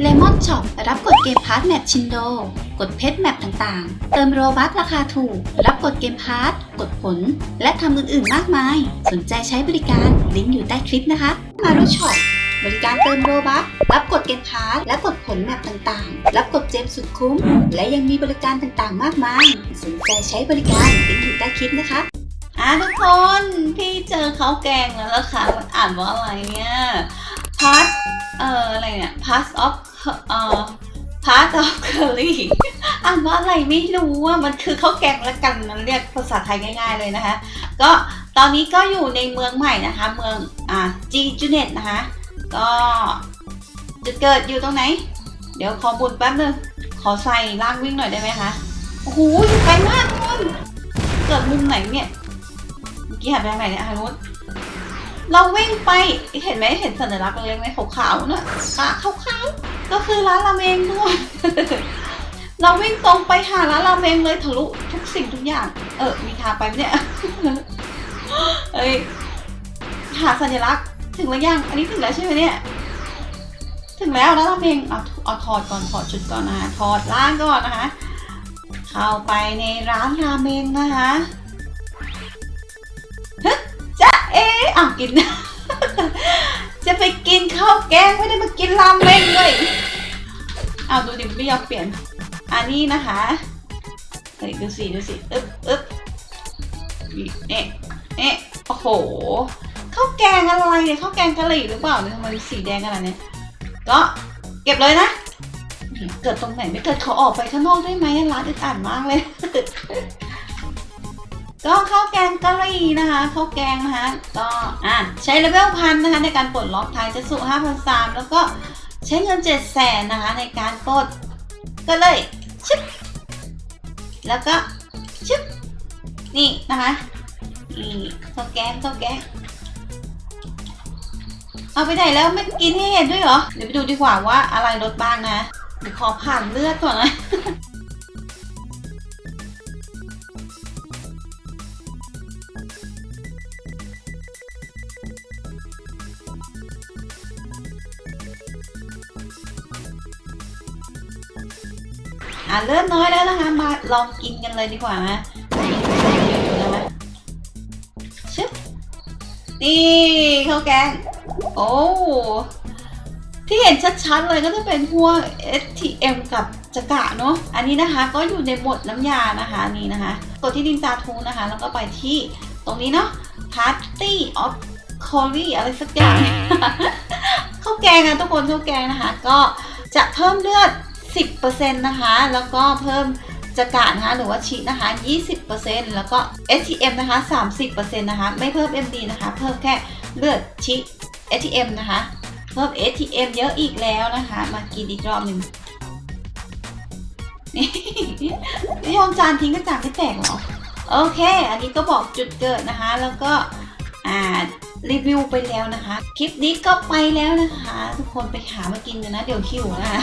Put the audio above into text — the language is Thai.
เลมอนช็อปรับกดเกมพาร์ทแมปชินโด กดเพชรแมปต่างๆ เติมโรบัสราคาถูก รับกดเกมพาร์ทกดผล และทำอื่นๆมากมาย สนใจใช้บริการลิงก์อยู่ใต้คลิปนะคะ มารุช็อปบริการเติมโรบัสรับกดเกมพาร์ทและกดผลแมปต่างๆ รับกดเจมสุดคุ้ม และยังมีบริการต่างๆ มากมาย สนใจใช้บริการลิงก์อยู่ใต้คลิปนะคะอะทุกคนพี่เจอเขาแกงแล้วล่ะค่ะมันอ่านว่าอะไรเนี่ย เอ่ออะไรเนี่ย part of เอ่อ part of curry อ่านว่าอะไรไม่รู้อะมันคือข้าวแกงละกันนั้นเรียกภาษาไทยง่ายๆเลยนะคะ ก็ตอนนี้ก็อยู่ในเมืองใหม่นะคะ เมืองอ่าจีจูเน็ตนะคะ ก็จะเกิดอยู่ตรงไหน เดี๋ยวขอบุญแป๊บนึง ขอใส่ล่างวิ่งหน่อยได้ไหมคะโอ้โหอยู่ไกลมากทุกคนเกิดมุมไหนเนี่ยเมื่อกี้หันไปทางไหนเนี่ยฮารุน เราวิ่งไปเห็นไหมเห็นสัญลักษณ์เล็กๆไหมขาวๆน่ะตาขาวๆก็คือร้านราเมงด้วย เราวิ่งตรงไปหาร้านราเมงเลยทะลุทุกสิ่งทุกอย่าง เออมีทางไปไหมเนี่ยเอ้ยหาสัญลักษณ์ถึงแล้วยังอันนี้ถึงแล้วใช่ไหมเนี่ยถึงแล้วร้านราเมงเอาเอาถอดก่อนถอดชุดก่อนนะคะถอดล่างก่อนนะคะ เข้าไปในร้านราเมงนะคะ อ้าวกิน จะไปกินข้าวแกงไม่ได้มากินรามเมงเลยอ้าวดูดิไม่ยอมเปลี่ยน อันนี้นะคะเฮ้ยดูสิดูสิอึ๊บอึ๊บเอ๊ะเอ๊ะโอ้โหข้าวแกงอะไรเนี่ยข้าวแกงกะหรี่หรือเปล่าเนี่ยทำไมสีแดงขนาดนี้ก็เก็บเลยนะเกิดตรงไหนไม่เกิดเขาออกไปข้างนอกได้ไหมร้านอึดอัดมากเลย ก็ข้าวแกงกะหรี่นะคะข้าวแกงนะคะก็อะใช้เลเวลพันนะคะในการปลดล็อกทายจะสุห้าพันสามแล้วก็ใช้เงินเจ็ดแสนนะคะในการปลดก็เลยชึบแล้วก็ชึบนี่นะคะนี่ข้าวแกงข้าวแกงเอาไปไหนแล้วไม่กินให้เห็นด้วยเหรอเดี๋ยวไปดูดีกว่าว่าอะไรลดบ้างนะเดี๋ยวขอผ่านเลือดก่อนนะ อะเริ่มน้อยแล้วนะคะ มาลองกินกันเลยดีกว่านะนะชึบนี่ข้าวแกง โอ้ที่เห็นชัดๆเลยก็จะเป็นพวก STM กับจักระเนาะ อันนี้นะคะก็อยู่ในหมดน้ำยานะคะนี่นะคะกดที่ดินจาทูนะคะ แล้วก็ไปที่ตรงนี้เนาะ Party of Curry อะไรสักอย่างข้าวแกงอะทุกคนข้าวแกงนะคะ ก็จะเพิ่มเลือด 10%นะคะ แล้วก็เพิ่มจักระนะคะหรือว่าชีสนะคะ 20%แล้วก็ STM นะคะ 30%นะคะ ไม่เพิ่ม MD นะคะ เพิ่มแค่เลือดชีส STM นะคะ เพิ่ม STM เยอะอีกแล้วนะคะ มากินอีกรอบหนึ่งนี่ไม่ยอมจานทิ้งก็จานไม่แตกหรอ โอเค อันนี้ก็บอกจุดเกิดนะคะ แล้วก็อ่ารีวิวไปแล้วนะคะ คลิปนี้ก็ไปแล้วนะคะ ทุกคนไปหามากินกันนะ เดี๋ยวหิวนะคะ